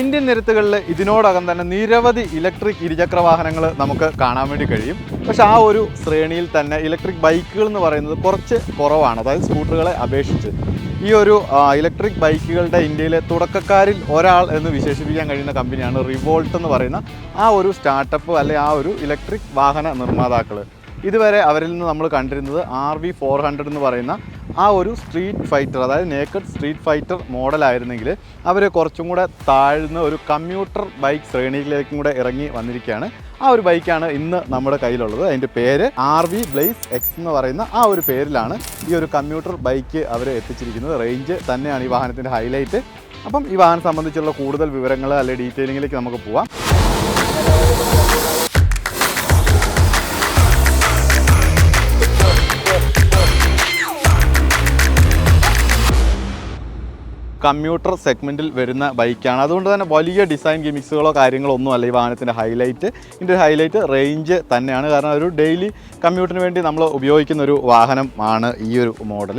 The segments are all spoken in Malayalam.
ഇന്ത്യൻ നിരത്തുകളിൽ ഇതിനോടകം തന്നെ നിരവധി ഇലക്ട്രിക് ഇരുചക്ര വാഹനങ്ങൾ നമുക്ക് കാണാൻ വേണ്ടി കഴിയും. പക്ഷെ ആ ഒരു ശ്രേണിയിൽ തന്നെ ഇലക്ട്രിക് ബൈക്കുകൾ എന്ന് പറയുന്നത് കുറച്ച് കുറവാണ്. അതായത് സ്കൂട്ടറുകളെ അപേക്ഷിച്ച്. ഈ ഒരു ഇലക്ട്രിക് ബൈക്കുകളുടെ ഇന്ത്യയിലെ തുടക്കക്കാരിൽ ഒരാൾ എന്ന് വിശേഷിപ്പിക്കാൻ കഴിയുന്ന കമ്പനിയാണ് റിവോൾട്ട് എന്ന് പറയുന്ന ആ ഒരു സ്റ്റാർട്ടപ്പ് അല്ലെ ആ ഒരു ഇലക്ട്രിക് വാഹന നിർമ്മാതാക്കൾ ഇതുവരെ അവരിൽ നിന്ന് നമ്മൾ കണ്ടിരുന്നത് ആർ വി ഫോർ ഹൺഡ്രഡ് എന്ന് പറയുന്ന ആ ഒരു സ്ട്രീറ്റ് ഫൈറ്റർ അതായത് നേക്കഡ് സ്ട്രീറ്റ് ഫൈറ്റർ മോഡലായിരുന്നെങ്കിൽ അവർ കുറച്ചും കൂടെ താഴ്ന്ന ഒരു കമ്മ്യൂട്ടർ ബൈക്ക് ശ്രേണിയിലേക്കും കൂടെ ഇറങ്ങി വന്നിരിക്കുകയാണ്. ആ ഒരു ബൈക്കാണ് ഇന്ന് നമ്മുടെ കയ്യിലുള്ളത്. അതിന്റെ പേര് ആർ വി ബ്ലേസ് എക്സ് എന്ന് പറയുന്ന ആ ഒരു പേരിലാണ് ഈ ഒരു കമ്മ്യൂട്ടർ ബൈക്ക് അവർ എത്തിച്ചിരിക്കുന്നത്. റേഞ്ച് തന്നെയാണ് ഈ വാഹനത്തിന്റെ ഹൈലൈറ്റ് അപ്പം ഈ വാഹനം സംബന്ധിച്ചുള്ള കൂടുതൽ വിവരങ്ങൾ അല്ലെങ്കിൽ ഡീറ്റെയിലിങ്ങിലേക്ക് നമുക്ക് പോവാം. കമ്മ്യൂട്ടർ സെഗ്മെന്റിൽ വരുന്ന ബൈക്കാണ്. അതുകൊണ്ട് തന്നെ വലിയ ഡിസൈൻ ഗിമിക്സുകളോ കാര്യങ്ങളോ ഒന്നും അല്ല ഈ വാഹനത്തിന്റെ ഹൈലൈറ്റ്. ഇതിന്റെ ഹൈലൈറ്റ് റേഞ്ച് തന്നെയാണ്. കാരണം ഒരു ഡെയിലി കമ്മ്യൂട്ടിന് വേണ്ടി നമ്മൾ ഉപയോഗിക്കുന്ന ഒരു വാഹനമാണ് ഈ ഒരു മോഡൽ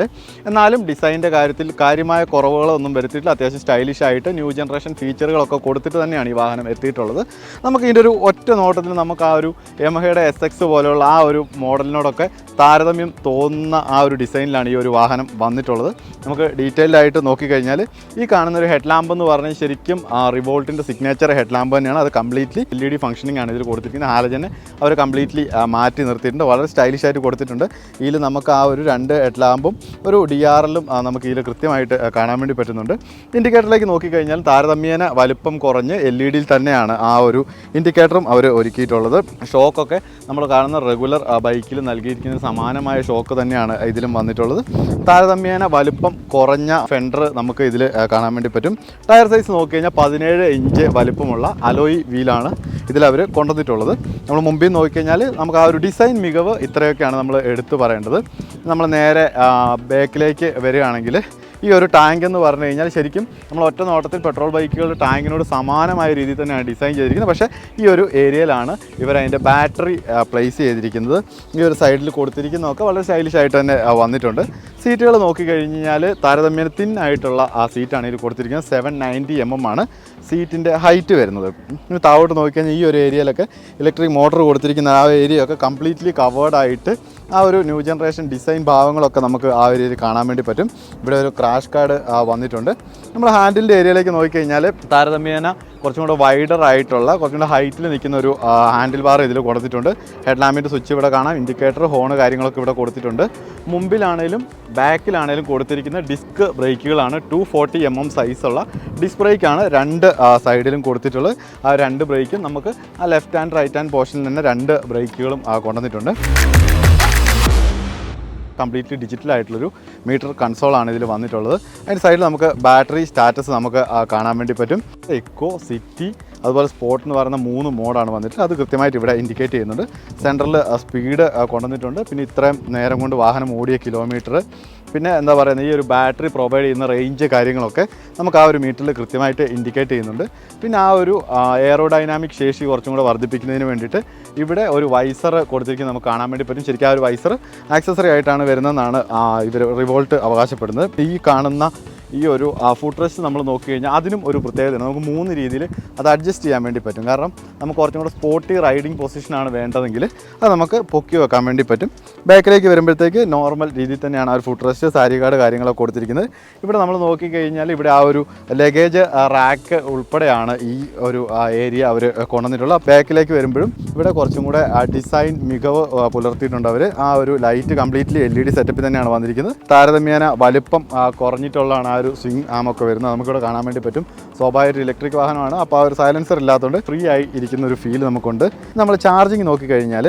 എന്നാലും ഡിസൈന്റെ കാര്യത്തിൽ കാര്യമായ കുറവുകളൊന്നും വരുത്തിയിട്ടില്ല. അത്യാവശ്യം സ്റ്റൈലിഷ് ആയിട്ട് ന്യൂ ജനറേഷൻ ഫീച്ചറുകളൊക്കെ കൊടുത്തിട്ട് തന്നെയാണ് ഈ വാഹനം എത്തിയിട്ടുള്ളത്. നമുക്ക് ഇതിന്റെ ഒരു ഒറ്റ നോട്ടത്തിൽ നമുക്ക് ആ ഒരു യമഹയുടെ എസ് എക്സ് പോലെയുള്ള ആ ഒരു മോഡലിനോടൊക്കെ താരതമ്യം തോന്നുന്ന ആ ഒരു ഡിസൈനിലാണ് ഈ ഒരു വാഹനം വന്നിട്ടുള്ളത്. നമുക്ക് ഡീറ്റെയിൽഡായിട്ട് നോക്കിക്കഴിഞ്ഞാൽ ഈ കാണുന്ന ഒരു ഹെഡ് ലാമ്പ് എന്ന് പറഞ്ഞാൽ ശരിക്കും റിവോൾട്ടിന്റെ സിഗ്നേച്ചർ ഹെഡ് ലാമ്പ് തന്നെയാണ്. അത് completely L E D functioning ആണ് ഇതിൽ കൊടുത്തിരിക്കുന്നത്. ഹാലജനെ അവർ കംപ്ലീറ്റ്ലി മാറ്റി നിർത്തിയിട്ടുണ്ട്. വളരെ സ്റ്റൈലിഷ് ആയിട്ട് കൊടുത്തിട്ടുണ്ട്. ഇതിൽ നമുക്ക് ആ ഒരു രണ്ട് ഹെഡ് ലാമ്പും ഒരു ഡി ആർ എല്ലും നമുക്ക് ഇതിൽ കൃത്യമായിട്ട് കാണാൻ വേണ്ടി പറ്റുന്നുണ്ട്. ഇൻഡിക്കേറ്ററിലേക്ക് നോക്കിക്കഴിഞ്ഞാൽ താരതമ്യേന വലുപ്പം കുറഞ്ഞ് എൽ ഇ ഡിയിൽ തന്നെയാണ് ആ ഒരു ഇൻഡിക്കേറ്ററും അവർ ഒരുക്കിയിട്ടുള്ളത്. ഷോക്കൊക്കെ നമ്മൾ കാണുന്ന റെഗുലർ ബൈക്കിൽ നൽകിയിരിക്കുന്ന സമാനമായ ഷോക്ക് തന്നെയാണ് ഇതിലും വന്നിട്ടുള്ളത്. താരതമ്യേന വലുപ്പം കുറഞ്ഞ ഫെൻഡർ നമുക്ക് ഇതിൽ കാണാൻ വേണ്ടി പറ്റും. ടയർ സൈസ് നോക്കി കഴിഞ്ഞാൽ പതിനേഴ് ഇഞ്ച് വലുപ്പമുള്ള അലോയി വീലാണ് ഇതിൽ അവർ കൊണ്ടുവന്നിട്ടുള്ളത്. നമ്മൾ മുമ്പിൽ നോക്കിക്കഴിഞ്ഞാൽ നമുക്ക് ആ ഒരു ഡിസൈൻ മികവ് ഇത്രയൊക്കെയാണ് നമ്മൾ എടുത്തു പറയേണ്ടത്. നമ്മൾ നേരെ ബാക്കിലേക്ക് വരികയാണെങ്കിൽ ഈ ഒരു ടാങ്ക് എന്ന് പറഞ്ഞു കഴിഞ്ഞാൽ ശരിക്കും നമ്മൾ ഒറ്റ നോട്ടത്തിൽ പെട്രോൾ ബൈക്കുകളുടെ ടാങ്കിനോട് സമാനമായ രീതിയിൽ തന്നെയാണ് ഡിസൈൻ ചെയ്തിരിക്കുന്നത്. പക്ഷേ ഈ ഒരു ഏരിയയിലാണ് ഇവർ അതിന്റെ ബാറ്ററി പ്ലേസ് ചെയ്തിരിക്കുന്നത്. ഈ ഒരു സൈഡിൽ കൊടുത്തിരിക്കുന്നതൊക്കെ വളരെ സ്റ്റൈലിഷ് ആയിട്ട് തന്നെ വന്നിട്ടുണ്ട്. സീറ്റുകൾ നോക്കിക്കഴിഞ്ഞാൽ താരതമ്യേന തിൻ ആയിട്ടുള്ള ആ സീറ്റാണ് ഇതിൽ കൊടുത്തിരിക്കുന്നത്. സെവൻ നയന്റി എം എം ആണ് സീറ്റിന്റെ ഹൈറ്റ് വരുന്നത്. താഴോട്ട് നോക്കിക്കഴിഞ്ഞാൽ ഈ ഒരു ഏരിയയിലൊക്കെ ഇലക്ട്രിക് മോട്ടോർ കൊടുത്തിരിക്കുന്ന ആ ഏരിയ ഒക്കെ കംപ്ലീറ്റ്ലി കവേർഡ് ആയിട്ട് ആ ഒരു ന്യൂ ജനറേഷൻ ഡിസൈൻ ഭാവങ്ങളൊക്കെ നമുക്ക് ആ ഒരു രീതിയിൽ കാണാൻ വേണ്ടി പറ്റും. ഇവിടെ ഒരു ക്രാഷ് കാർഡ് വന്നിട്ടുണ്ട്. നമ്മൾ ഹാൻഡിലിന്റെ ഏരിയയിലേക്ക് നോക്കിക്കഴിഞ്ഞാൽ താരതമ്യേന കുറച്ചും കൂടെ വൈഡർ ആയിട്ടുള്ള കുറച്ചും കൂടെ ഹൈറ്റിൽ നിൽക്കുന്ന ഒരു ഹാൻഡിൽ ബാർ ഇതിൽ കൊടുത്തിട്ടുണ്ട്. ഹെഡ് ലാമ്പിന്റെ സ്വിച്ച് ഇവിടെ കാണാം. ഇൻഡിക്കേറ്റർ ഹോണ് കാര്യങ്ങളൊക്കെ ഇവിടെ കൊടുത്തിട്ടുണ്ട്. മുമ്പിലാണേലും ബാക്കിലാണേലും കൊടുത്തിരിക്കുന്ന ഡിസ്ക് ബ്രേക്കുകളാണ് ടു ഫോർട്ടി എം എം സൈസുള്ള ഡിസ്ക് ബ്രേക്കാണ് രണ്ട് സൈഡിലും കൊടുത്തിട്ടുള്ളത്. ആ രണ്ട് ബ്രേക്കും നമുക്ക് ആ ലെഫ്റ്റ് ഹാൻഡ് റൈറ്റ് ഹാൻഡ് പോർഷനിൽ തന്നെ രണ്ട് ബ്രേക്കുകളും കൊണ്ടുവന്നിട്ടുണ്ട്. കംപ്ലീറ്റ്ലി ഡിജിറ്റൽ ആയിട്ടുള്ളൊരു മീറ്റർ കൺസോളാണ് ഇതിൽ വന്നിട്ടുള്ളത്. അതിന്റെ സൈഡിൽ നമുക്ക് ബാറ്ററി സ്റ്റാറ്റസ് നമുക്ക് കാണാൻ വേണ്ടി പറ്റും. എക്കോ സിറ്റി അതുപോലെ സ്പോർട്ട് എന്ന് പറയുന്ന മൂന്ന് മോഡാണ് വന്നിട്ട് അത് കൃത്യമായിട്ട് ഇവിടെ ഇൻഡിക്കേറ്റ് ചെയ്യുന്നുണ്ട്. സെന്ററിൽ സ്പീഡ് കൊണ്ടുവന്നിട്ടുണ്ട്. പിന്നെ ഇത്രയും നേരം കൊണ്ട് വാഹനം ഓടിയ കിലോമീറ്റർ പിന്നെ എന്താ പറയുന്നത് ഈ ഒരു ബാറ്ററി പ്രൊവൈഡ് ചെയ്യുന്ന റേഞ്ച് കാര്യങ്ങളൊക്കെ നമുക്ക് ആ ഒരു മീറ്ററിൽ കൃത്യമായിട്ട് ഇൻഡിക്കേറ്റ് ചെയ്യുന്നുണ്ട്. പിന്നെ ആ ഒരു എയറോഡൈനാമിക് ശേഷി കുറച്ചും കൂടെ വർദ്ധിപ്പിക്കുന്നതിന് വേണ്ടിയിട്ട് ഇവിടെ ഒരു വൈസർ കൊടുത്തിരിക്കുന്നത് നമുക്ക് കാണാൻ വേണ്ടി പറ്റും. ശരിക്കും ആ ഒരു വൈസർ ആക്സസറി ആയിട്ടാണ് വരുന്നതെന്നാണ് ഇവർ റിവോൾട്ട് അവകാശപ്പെടുന്നത്. ഈ കാണുന്ന ഈ ഒരു ഫുഡ് റെസ്റ്റ് നമ്മൾ നോക്കി കഴിഞ്ഞാൽ അതിനും ഒരു പ്രത്യേകതയാണ് നമുക്ക് മൂന്ന് രീതിയിൽ അത് അഡ്ജസ്റ്റ് ചെയ്യാൻ വേണ്ടി പറ്റും. കാരണം നമുക്ക് കുറച്ചും കൂടെ സ്പോർട്ടി റൈഡിങ് പൊസിഷനാണ് വേണ്ടതെങ്കിൽ അത് നമുക്ക് പൊക്കി വെക്കാൻ വേണ്ടി പറ്റും. ബാക്കിലേക്ക് വരുമ്പോഴത്തേക്ക് നോർമൽ രീതിയിൽ തന്നെയാണ് ആ ഒരു ഫുഡ് റെസ്റ്റ് സാരി കാർഡ് കാര്യങ്ങളൊക്കെ കൊടുത്തിരിക്കുന്നത്. ഇവിടെ നമ്മൾ നോക്കിക്കഴിഞ്ഞാൽ ഇവിടെ ആ ഒരു ലഗേജ് റാക്ക് ഉൾപ്പെടെയാണ് ഈ ഒരു ഏരിയ അവർ കൊണ്ടുവന്നിട്ടുള്ളത്. ബാക്കിലേക്ക് വരുമ്പോഴും ഇവിടെ കുറച്ചും കൂടെ ഡിസൈൻ മികവ് പുലർത്തിയിട്ടുണ്ട് അവർ ആ ഒരു light completely L E D സെറ്റപ്പിൽ തന്നെയാണ് വന്നിരിക്കുന്നത്. താരതമ്യേന വലുപ്പം കുറഞ്ഞിട്ടുള്ളതാണ് ആ ഒരു സ്വിങ് ആമൊക്കെ വരുന്നത് നമുക്കിവിടെ കാണാൻ വേണ്ടി പറ്റും. സ്വാഭാവിക ഇലക്ട്രിക് വാഹനമാണ്. അപ്പോൾ ആ ഒരു സൈലൻസർ ഇല്ലാത്തതുകൊണ്ട് ഫ്രീ ആയി ഇരിക്കുന്ന ഒരു ഫീൽ നമുക്കുണ്ട്. നമ്മൾ ചാർജിങ് നോക്കിക്കഴിഞ്ഞാൽ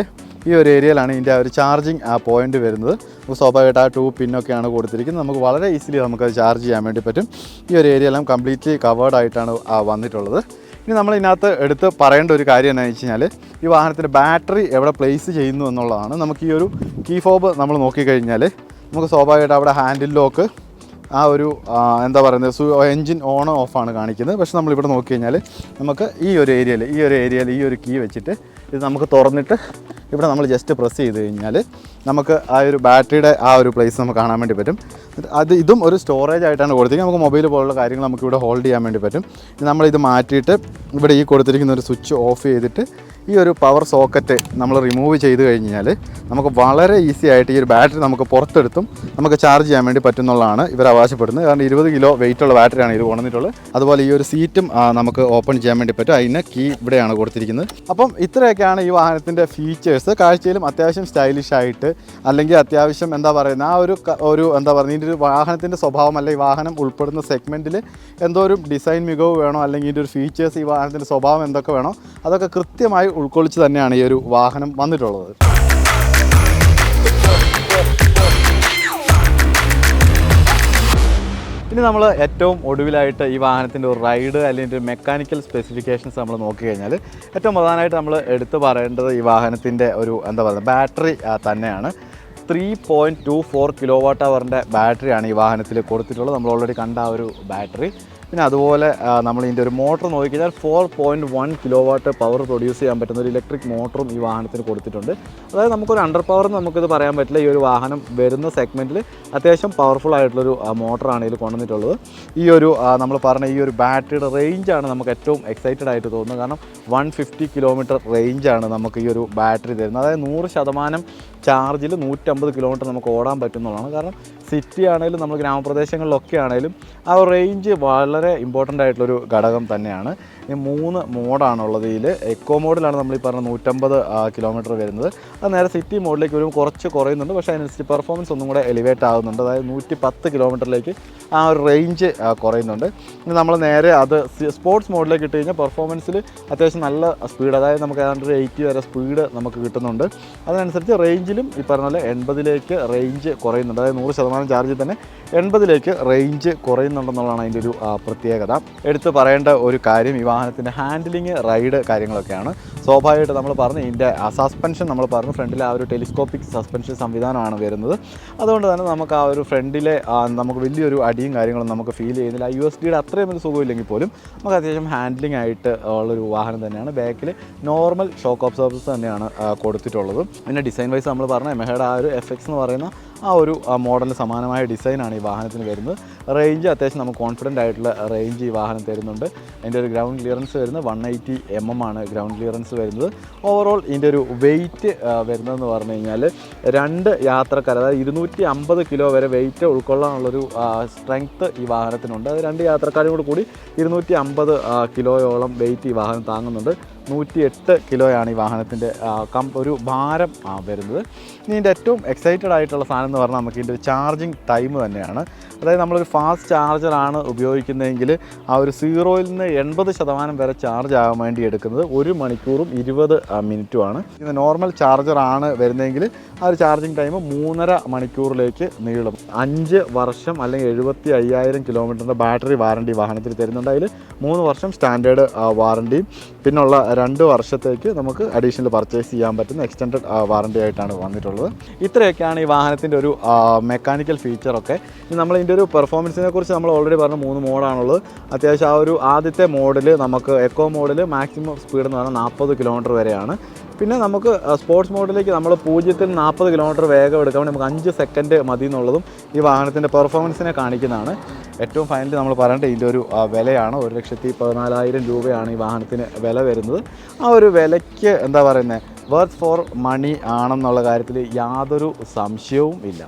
ഈ ഒരു ഏരിയയിലാണ് ഇതിന്റെ ആ ഒരു ചാർജിങ് ആ പോയിന്റ് വരുന്നത്. സ്വാഭാവികമായിട്ട് ആ ടൂ പിന്നൊക്കെയാണ് കൊടുത്തിരിക്കുന്നത്. നമുക്ക് വളരെ ഈസിലി നമുക്കത് ചാർജ് ചെയ്യാൻ വേണ്ടി പറ്റും. ഈ ഒരു ഏരിയ എല്ലാം കംപ്ലീറ്റ്ലി കവേർഡ് ആയിട്ടാണ് വന്നിട്ടുള്ളത്. ഇനി നമ്മൾ ഇതിനകത്ത് എടുത്ത് പറയേണ്ട ഒരു കാര്യം എന്താണെന്ന് വെച്ച് കഴിഞ്ഞാൽ ഈ വാഹനത്തിന്റെ ബാറ്ററി എവിടെ പ്ലേസ് ചെയ്യുന്നു എന്നുള്ളതാണ്. നമുക്ക് ഈ ഒരു കീ ഫോബ് നമ്മൾ നോക്കിക്കഴിഞ്ഞാൽ നമുക്ക് സ്വാഭാവികമായിട്ട് അവിടെ ഹാൻഡിൽ ലോക്ക് ആ ഒരു എന്താ പറയുന്നത് എൻജിൻ ഓൺ ഓഫാണ് കാണിക്കുന്നത്. പക്ഷെ നമ്മളിവിടെ നോക്കി കഴിഞ്ഞാൽ നമുക്ക് ഈ ഒരു ഏരിയയിൽ ഈ ഒരു ഏരിയയിൽ ഈ ഒരു കീ വെച്ചിട്ട് ഇത് നമുക്ക് തുറന്നിട്ട് ഇവിടെ നമ്മൾ ജസ്റ്റ് പ്രസ് ചെയ്ത് കഴിഞ്ഞാൽ നമുക്ക് ആ ഒരു ബാറ്ററിയുടെ ആ ഒരു പ്ലേസ് നമുക്ക് കാണാൻ വേണ്ടി പറ്റും. അത് ഇതും ഒരു സ്റ്റോറേജ് ആയിട്ടാണ് കൊടുത്തിരിക്കുന്നത്. നമുക്ക് മൊബൈൽ പോലുള്ള കാര്യങ്ങൾ നമുക്ക് ഇവിടെ ഹോൾഡ് ചെയ്യാൻ വേണ്ടി പറ്റും. നമ്മളിത് മാറ്റിയിട്ട് ഇവിടെ ഈ കൊടുത്തിരിക്കുന്ന ഒരു സ്വിച്ച് ഓഫ് ചെയ്തിട്ട് ഈ ഒരു പവർ സോക്കറ്റ് നമ്മൾ റിമൂവ് ചെയ്ത് കഴിഞ്ഞാൽ നമുക്ക് വളരെ ഈസി ആയിട്ട് ഈ ഒരു ബാറ്ററി നമുക്ക് പുറത്തെടുത്തും നമുക്ക് ചാർജ് ചെയ്യാൻ വേണ്ടി പറ്റുന്നുള്ളതാണ് ഇവർ അവകാശപ്പെടുന്നത്. കാരണം ഇരുപത് കിലോ വെയിറ്റ് ഉള്ള ബാറ്ററിയാണ് ഇത് കൊണ്ടുവന്നിട്ടുള്ളത്. അതുപോലെ ഈ ഒരു സീറ്റും നമുക്ക് ഓപ്പൺ ചെയ്യാൻ വേണ്ടി പറ്റും. അതിന് കീ ഇവിടെയാണ് കൊടുത്തിരിക്കുന്നത്. അപ്പം ഇത്രയൊക്കെയാണ് ഈ വാഹനത്തിന്റെ ഫീച്ചേഴ്സ് കാഴ്ചയിലും അത്യാവശ്യം സ്റ്റൈലിഷ് ആയിട്ട് അല്ലെങ്കിൽ അത്യാവശ്യം എന്താ പറയുന്നത് ആ ഒരു ഒരു എന്താ പറയുക ഇതിന്റെ ഒരു വാഹനത്തിന്റെ സ്വഭാവം അല്ലെങ്കിൽ ഈ വാഹനം ഉൾപ്പെടുന്ന സെഗ്മെന്റിൽ എന്തോ ഒരു ഡിസൈൻ മികവ് വേണോ അല്ലെങ്കിൽ ഇതിന്റെ ഒരു ഫീച്ചേഴ്സ് ഈ വാഹനത്തിന്റെ സ്വഭാവം എന്തൊക്കെ വേണോ അതൊക്കെ കൃത്യമായി ഉൾക്കൊള്ളിച്ച് തന്നെയാണ് ഈ ഒരു വാഹനം വന്നിട്ടുള്ളത്. ഇനി നമ്മൾ ഏറ്റവും ഒടുവിലായിട്ട് ഈ വാഹനത്തിന്റെ ഒരു റൈഡ് അല്ലെങ്കിൽ ഒരു മെക്കാനിക്കൽ സ്പെസിഫിക്കേഷൻസ് നമ്മൾ നോക്കി കഴിഞ്ഞാൽ ഏറ്റവും പ്രധാനമായിട്ട് നമ്മൾ എടുത്തു പറയേണ്ടത് ഈ വാഹനത്തിന്റെ ഒരു എന്താ പറയുക ബാറ്ററി തന്നെയാണ്. Three point two four kilo watt അവറിന്റെ ബാറ്ററിയാണ് ഈ വാഹനത്തിൽ കൊടുത്തിട്ടുള്ളത്. നമ്മൾ ഓൾറെഡി കണ്ട ആ ഒരു ബാറ്ററി പിന്നെ അതുപോലെ നമ്മൾ ഇതിന്റെ ഒരു മോട്ടർ നോക്കിക്കഴിഞ്ഞാൽ four point one kilo watt power produce ചെയ്യാൻ പറ്റുന്ന ഒരു ഇലക്ട്രിക് മോട്ടറും ഈ വാഹനത്തിന് കൊടുത്തിട്ടുണ്ട്. അതായത് നമുക്കൊരു അണ്ടർ പവർ എന്ന് നമുക്കിത് പറയാൻ പറ്റില്ല. ഈ ഒരു വാഹനം വരുന്ന സെഗ്മെന്റിൽ അത്യാവശ്യം പവർഫുൾ ആയിട്ടുള്ളൊരു മോട്ടറാണ് ഇതിൽ കൊണ്ടുവന്നിട്ടുള്ളത്. ഈ ഒരു നമ്മൾ പറഞ്ഞ ഈ ഒരു ബാറ്ററിയുടെ റേഞ്ചാണ് നമുക്ക് ഏറ്റവും എക്സൈറ്റഡ് ആയിട്ട് തോന്നുന്നത്. കാരണം വൺ ഫിഫ്റ്റി കിലോമീറ്റർ റേഞ്ചാണ് നമുക്ക് ഈ ഒരു ബാറ്ററി തരുന്നത്. അതായത് നൂറ് ശതമാനം ചാർജിൽ നൂറ്റമ്പത് കിലോമീറ്റർ നമുക്ക് ഓടാൻ പറ്റുന്നതാണ്. കാരണം സിറ്റി ആണെങ്കിലും നമ്മൾ ഗ്രാമപ്രദേശങ്ങളിലൊക്കെ ആണെങ്കിലും ആ റേഞ്ച് വളരെ ഇമ്പോർട്ടന്റ് ആയിട്ടുള്ളൊരു ഘടകം തന്നെയാണ്. ഈ മൂന്ന് മോഡാണുള്ളത് ഇതിൽ എക്കോ മോഡിലാണ് നമ്മൾ ഈ പറഞ്ഞ നൂറ്റമ്പത് കിലോമീറ്റർ വരുന്നത്. അത് നേരെ സിറ്റി മോഡിലേക്ക് വരുമ്പോൾ കുറച്ച് കുറയുന്നുണ്ട്. പക്ഷേ അതിനനുസരിച്ച് പെർഫോമൻസ് ഒന്നും കൂടെ എലിവേറ്റ് ആകുന്നുണ്ട് അതായത് നൂറ്റി പത്ത് കിലോമീറ്ററിലേക്ക് ആ ഒരു റേഞ്ച് കുറയുന്നുണ്ട്. ഇനി നമ്മൾ നേരെ അത് സ്പോർട്സ് മോഡിലേക്ക് ഇട്ട് കഴിഞ്ഞാൽ പെർഫോമൻസിൽ അത്യാവശ്യം നല്ല സ്പീഡ് അതായത് നമുക്ക് ഏതാണ്ട് ഒരു എയ്റ്റി വരെ സ്പീഡ് നമുക്ക് കിട്ടുന്നുണ്ട്. അതിനനുസരിച്ച് റേഞ്ചിലും ഈ പറഞ്ഞ പോലെ എൺപതിലേക്ക് റേഞ്ച് കുറയുന്നുണ്ട്. അതായത് നൂറ് ശതമാനം ചാർജിൽ തന്നെ എൺപതിലേക്ക് റേഞ്ച് കുറയുന്നുണ്ടെന്നുള്ളതാണ് അതിന്റെ ഒരു പ്രത്യേകത. എടുത്ത് പറയേണ്ട ഒരു കാര്യം ഈ വാഹനത്തിന്റെ ഹാൻഡിലിങ് റൈഡ് കാര്യങ്ങളൊക്കെയാണ്. സ്വാഭാവികമായിട്ട് നമ്മൾ പറഞ്ഞു ഇതിന്റെ സസ്പെൻഷൻ നമ്മൾ പറഞ്ഞു ഫ്രണ്ടിൽ ആ ഒരു ടെലിസ്കോപ്പിക് സസ്പെൻഷൻ സംവിധാനമാണ് വരുന്നത്. അതുകൊണ്ട് തന്നെ നമുക്ക് ആ ഒരു ഫ്രണ്ടിലെ നമുക്ക് വലിയൊരു അടിയും കാര്യങ്ങളും നമുക്ക് ഫീൽ ചെയ്യുന്നില്ല. യു എസ് ഡിയുടെ അത്രയും ഒരു സുഖമില്ലെങ്കിൽ പോലും നമുക്ക് അത്യാവശ്യം ഹാൻഡ്ലിംഗ് ആയിട്ട് ഉള്ളൊരു വാഹനം തന്നെയാണ്. ബാക്കിൽ നോർമൽ ഷോക്ക് ഓബ്സർവേഴ്സ് തന്നെയാണ് കൊടുത്തിട്ടുള്ളത്. പിന്നെ ഡിസൈൻ വൈസ് നമ്മൾ പറഞ്ഞ എമഹയുടെ ആ ഒരു എഫ് എക്സ് എന്ന് പറയുന്ന ആ ഒരു മോഡലിന് സമാനമായ ഡിസൈനാണ് ഈ വാഹനത്തിന് വരുന്നത്. റേഞ്ച് അത്യാവശ്യം നമുക്ക് കോൺഫിഡന്റ് ആയിട്ടുള്ള റേഞ്ച് ഈ വാഹനം തരുന്നുണ്ട്. അതിന്റെ ഒരു ഗ്രൗണ്ട് ക്ലിയറൻസ് വരുന്നത് വൺ എയ്റ്റി എം എം ആണ് ഗ്രൗണ്ട് ക്ലിയറൻസ് വരുന്നത്. ഓവറോൾ ഇതിന്റെ ഒരു വെയിറ്റ് വരുന്നതെന്ന് പറഞ്ഞു കഴിഞ്ഞാൽ രണ്ട് യാത്രക്കാർ അതായത് ഇരുന്നൂറ്റി അമ്പത് കിലോ വരെ വെയിറ്റ് ഉൾക്കൊള്ളാനുള്ളൊരു സ്ട്രെങ്ത്ത് ഈ വാഹനത്തിനുണ്ട്. അത് രണ്ട് യാത്രക്കാരും കൂടി കൂടി ഇരുന്നൂറ്റി അമ്പത് കിലോയോളം വെയിറ്റ് ഈ വാഹനം താങ്ങുന്നുണ്ട്. നൂറ്റി എട്ട് കിലോയാണ് ഈ വാഹനത്തിന്റെ ഒരു ഭാരം വരുന്നത്. ഇനി ഇതിന്റെ ഏറ്റവും എക്സൈറ്റഡ് ആയിട്ടുള്ള സാധനം എന്ന് പറഞ്ഞാൽ നമുക്ക് ഇതിന്റെ ഒരു ചാർജിങ് ടൈം തന്നെയാണ്. അതായത് നമ്മളൊരു ഫാസ്റ്റ് ചാർജറാണ് ഉപയോഗിക്കുന്നതെങ്കിൽ ആ ഒരു സീറോയിൽ നിന്ന് എൺപത് ശതമാനം വരെ ചാർജ് ആകാൻ വേണ്ടി എടുക്കുന്നത് ഒരു മണിക്കൂറും ഇരുപത് മിനിറ്റുമാണ്. ഇത് നോർമൽ ചാർജറാണ് വരുന്നതെങ്കിൽ ആ ഒരു ചാർജിങ് ടൈം മൂന്നര മണിക്കൂറിലേക്ക് നീളും. അഞ്ച് വർഷം അല്ലെങ്കിൽ എഴുപത്തി അയ്യായിരം കിലോമീറ്ററിന്റെ ബാറ്ററി വാറണ്ടി വാഹനത്തിൽ തരുന്നുണ്ട്. അതിൽ മൂന്ന് വർഷം സ്റ്റാൻഡേർഡ് വാറണ്ടിയും പിന്നുള്ള രണ്ട് വർഷത്തേക്ക് നമുക്ക് അഡീഷണൽ പർച്ചേസ് ചെയ്യാൻ പറ്റുന്ന എക്സ്റ്റൻഡ് വാറണ്ടി ആയിട്ടാണ് വന്നിട്ടുള്ളത്. ഇത്രയൊക്കെയാണ് ഈ വാഹനത്തിന്റെ ഒരു മെക്കാനിക്കൽ ഫീച്ചറൊക്കെ ഇനി നമ്മൾ ഇതിന്റെ ഒരു പെർഫോമൻസിനെ കുറിച്ച് നമ്മൾ ഓൾറെഡി പറഞ്ഞ മൂന്ന് മോഡാണുള്ളത് അത്യാവശ്യം ആ ഒരു ആദ്യത്തെ മോഡിൽ നമുക്ക് എക്കോ മോഡിൽ മാക്സിമം സ്പീഡ് എന്ന് പറഞ്ഞാൽ നാൽപ്പത് കിലോമീറ്റർ വരെയാണ്. പിന്നെ നമുക്ക് സ്പോർട്സ് മോഡിലേക്ക് നമ്മൾ പൂജ്യത്തിൽ നാൽപ്പത് കിലോമീറ്റർ വേഗം എടുക്കാൻ നമുക്ക് അഞ്ച് സെക്കൻഡ് മതി എന്നുള്ളതും ഈ വാഹനത്തിന്റെ പെർഫോമൻസിനെ കാണിക്കുന്നതാണ്. ഏറ്റവും ഫൈനലി നമ്മൾ പറയേണ്ടത് ഇതിന്റെ ഒരു വിലയാണ്. ഒരു ലക്ഷത്തി പതിനാലായിരം രൂപയാണ് ഈ വാഹനത്തിന് വില വരുന്നത്. ആ ഒരു വിലയ്ക്ക് എന്താ പറയുന്നത് വർത്ത് ഫോർ മണി ആണെന്നുള്ള കാര്യത്തിൽ യാതൊരു സംശയവും ഇല്ല.